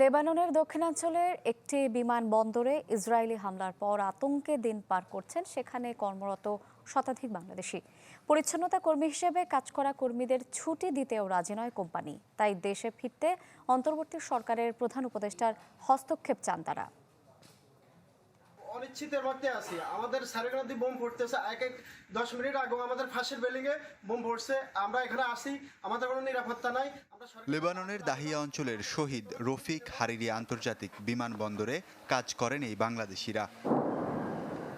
লেবাননের দক্ষিণাঞ্চলের একটি বিমান বন্দরে ইসরায়েলি হামলার পর আতঙ্কে দিন পার করছেন সেখানে কর্মরত শতাধিক বাংলাদেশি। পরিচ্ছন্নতা কর্মী হিসেবে কাজ করা কর্মীদের ছুটি দিতেও রাজি নয় কোম্পানি। তাই দেশে ফিরতে অন্তর্বর্তী সরকারের প্রধান উপদেষ্টার হস্তক্ষেপ চান তারা। অনিশ্চিতের মধ্যে আছি। আমাদের সারেগানাদি বোম ফুটতেছে, এক এক দশ মিনিট আগে আমাদের ফাঁসের বিল্ডিং এ বোম ফুটছে। আমরা এখানে আসি আমাদের কোনো নিরাপত্তা নাই। লেবাননের দাহিয়া অঞ্চলের শহীদ রফিক হারিরি আন্তর্জাতিক বিমানবন্দরে কাজ করেন এই বাংলাদেশিরা।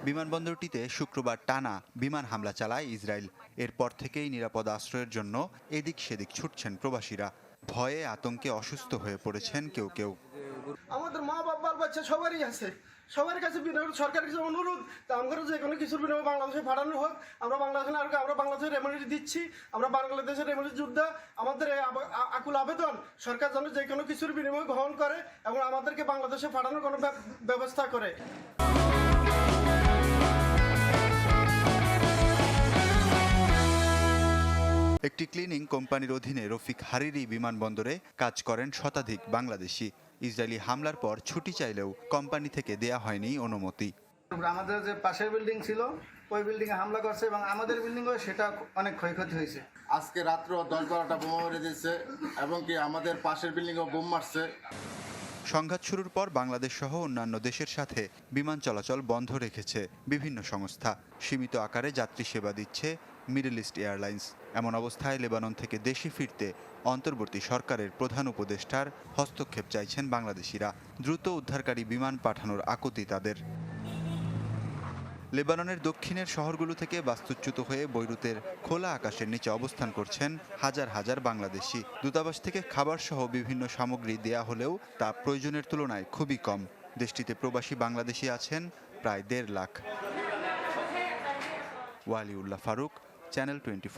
বিমানবন্দরটিতে শুক্রবার টানা বিমান হামলা চালায় ইসরায়েল। এরপর থেকেই নিরাপদ আশ্রয়ের জন্য এদিক সেদিক ছুটছেন প্রবাসীরা। ভয়ে আতঙ্কে অসুস্থ হয়ে পড়েছেন কেউ কেউ। আমাদের মা বাবার বাচ্চা সবারই আছে। সবার কাছে সরকারের কাছে অনুরোধ, তা আমরা যে কোনো কিছুর বিনিময়ে বাংলাদেশে পাঠানো হোক। আমরা বাংলাদেশে আর আমরা বাংলাদেশের রেমুনিটি দিচ্ছি। আমরা বাংলাদেশের রেমুনিটি যোদ্ধা, আমাদের আকুল আবেদন। সরকার যেন যে কোনো কিছুর বিনিময়ে গ্রহণ করে এবং আমাদেরকে বাংলাদেশে পাঠানোর কোনো ব্যবস্থা করে। একটি ক্লিনিং কোম্পানির অধীনে রফিক হারিরি বিমানবন্দরে কাজ করেন শতাধিক বাংলাদেশি। ইসরায়েলি হামলার পর ছুটি চাইলেও কোম্পানি থেকে দেয়া হয়নি অনুমতি। আমাদের যে পাশের বিল্ডিং ছিল ওই বিল্ডিং এ হামলা করছে এবং আমাদের বিল্ডিং সেটা অনেক ক্ষয়ক্ষতি হয়েছে। আজকে রাত্র দশ বারোটা বোমা মেরে দিয়েছে এবং কি আমাদের পাশের বিল্ডিংও বোম মারছে। সংঘাত শুরুর পর বাংলাদেশ সহ অন্যান্য দেশের সাথে বিমান চলাচল বন্ধ রেখেছে বিভিন্ন সংস্থা। সীমিত আকারে যাত্রী সেবা দিচ্ছে মিডল ইস্ট এয়ারলাইন্স। এমন অবস্থায় লেবানন থেকে দেশে ফিরতে অন্তর্বর্তী সরকারের প্রধান উপদেষ্টার হস্তক্ষেপ চাইছেন বাংলাদেশিরা। দ্রুত উদ্ধারকারী বিমান পাঠানোর আকুতি তাদের। লেবাননের দক্ষিণের শহরগুলো থেকে বাস্তুচ্যুত হয়ে বৈরুতের খোলা আকাশের নিচে অবস্থান করছেন হাজার হাজার বাংলাদেশি। দূতাবাস থেকে খাবার সহ বিভিন্ন সামগ্রী দেয়া হলেও তা প্রয়োজনের তুলনায় খুবই কম। দেশটিতে প্রবাসী বাংলাদেশি আছেন প্রায় দেড় lakh. Waliullah Faruk, channel twenty